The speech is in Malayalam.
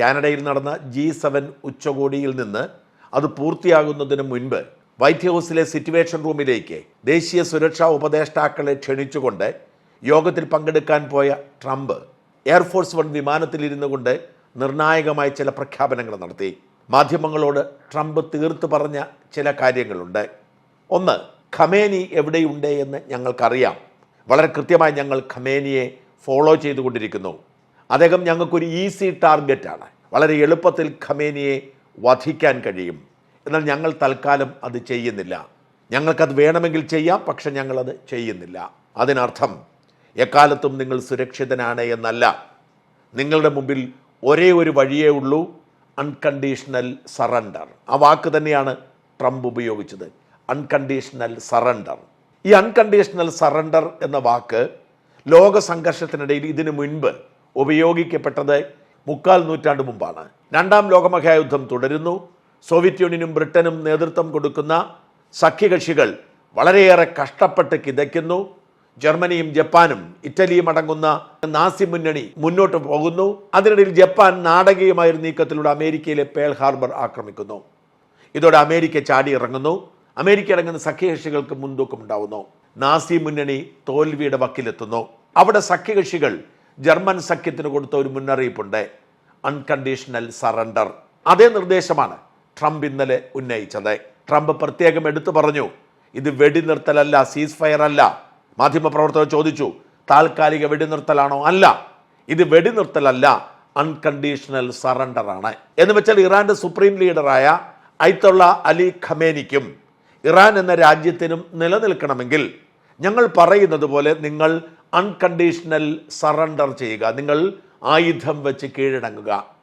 കാനഡയിൽ നടന്ന ജി സെവൻ ഉച്ചകോടിയിൽ നിന്ന് അത് പൂർത്തിയാകുന്നതിന് മുൻപ് വൈറ്റ് ഹൗസിലെ സിറ്റുവേഷൻ റൂമിലേക്ക് ദേശീയ സുരക്ഷാ ഉപദേഷ്ടാക്കളെ ക്ഷണിച്ചുകൊണ്ട് യോഗത്തിൽ പങ്കെടുക്കാൻ പോയ ട്രംപ് എയർഫോഴ്സ് വൺ വിമാനത്തിലിരുന്നു കൊണ്ട് നിർണായകമായ ചില പ്രഖ്യാപനങ്ങൾ നടത്തി. മാധ്യമങ്ങളോട് ട്രംപ് തീർത്തു പറഞ്ഞ ചില കാര്യങ്ങളുണ്ട്. ഒന്ന് ഖമേനി എവിടെയുണ്ട് എന്ന് ഞങ്ങൾക്കറിയാം. വളരെ കൃത്യമായി ഞങ്ങൾ ഖമേനിയെ ഫോളോ ചെയ്തുകൊണ്ടിരിക്കുന്നു. അദ്ദേഹം ഞങ്ങൾക്കൊരു ഈസി ടാർഗറ്റാണ് വളരെ എളുപ്പത്തിൽ ഖമേനിയെ വധിക്കാൻ കഴിയും. എന്നാൽ ഞങ്ങൾ തൽക്കാലം അത് ചെയ്യുന്നില്ല. ഞങ്ങൾക്കത് വേണമെങ്കിൽ ചെയ്യാം പക്ഷെ ഞങ്ങളത് ചെയ്യുന്നില്ല. അതിനർത്ഥം എക്കാലത്തും നിങ്ങൾ സുരക്ഷിതനാണ് എന്നല്ല. നിങ്ങളുടെ മുമ്പിൽ ഒരേ ഒരു വഴിയേ ഉള്ളൂ അൺകണ്ടീഷണൽ സറണ്ടർ ആ വാക്ക് തന്നെയാണ് ട്രംപ് ഉപയോഗിച്ചത് അൺകണ്ടീഷണൽ സറണ്ടർ ഈ അൺകണ്ടീഷണൽ സറണ്ടർ എന്ന വാക്ക് ലോക സംഘർഷത്തിനിടയിൽ ഇതിനു മുൻപ് ഉപയോഗിക്കപ്പെട്ടത് മുക്കാൽ നൂറ്റാണ്ട് മുമ്പാണ്. രണ്ടാം ലോകമഹായുദ്ധം തുടരുന്നു. സോവിയറ്റ് യൂണിയനും ബ്രിട്ടനും നേതൃത്വം കൊടുക്കുന്ന സഖ്യകക്ഷികൾ വളരെയേറെ കഷ്ടപ്പെട്ട് കിതയ്ക്കുന്നു. ജർമ്മനിയും ജപ്പാനും ഇറ്റലിയും അടങ്ങുന്ന നാസി മുന്നണി മുന്നോട്ട് പോകുന്നു. അതിനിടയിൽ ജപ്പാൻ നാടകീയമായ നീക്കത്തിലൂടെ അമേരിക്കയിലെ പേൾ ഹാർബർ ആക്രമിക്കുന്നു. ഇതോടെ അമേരിക്ക ചാടി ഇറങ്ങുന്നു അമേരിക്ക അടങ്ങുന്ന സഖ്യകക്ഷികൾക്ക് മുൻതൂക്കമുണ്ടാവുന്നു നാസി മുന്നണി തോൽവിയുടെ വക്കിലെത്തുന്നു. അവിടെ സഖ്യകക്ഷികൾ ജർമ്മൻ സഖ്യത്തിന് കൊടുത്ത ഒരു മുന്നറിയിപ്പുണ്ട്. അൺകണ്ടീഷണൽ സറണ്ടർ അതേ നിർദ്ദേശമാണ് ട്രംപ് ഇന്നലെ ഉന്നയിച്ചത്. ട്രംപ് പ്രത്യേകം എടുത്തു പറഞ്ഞു ഇത് വെടിനിർത്തലല്ല സീസ് ഫയർ അല്ല. മാധ്യമപ്രവർത്തകർ ചോദിച്ചു താൽക്കാലിക വെടിനിർത്തലാണോ? അല്ല ഇത് വെടിനിർത്തലല്ല അൺകണ്ടീഷണൽ സറണ്ടർ ആണ്. എന്ന് വെച്ചാൽ ഇറാന്റെ സുപ്രീം ലീഡറായ ഐത്തുള്ള അലി ഖമേനിക്കും ഇറാൻ എന്ന രാജ്യത്തിനും നിലനിൽക്കണമെങ്കിൽ ഞങ്ങൾ പറയുന്നത് പോലെ നിങ്ങൾ അൺകണ്ടീഷണൽ സറണ്ടർ ചെയ്യുക. നിങ്ങൾ ആയുധം വെച്ച് കീഴടങ്ങുക.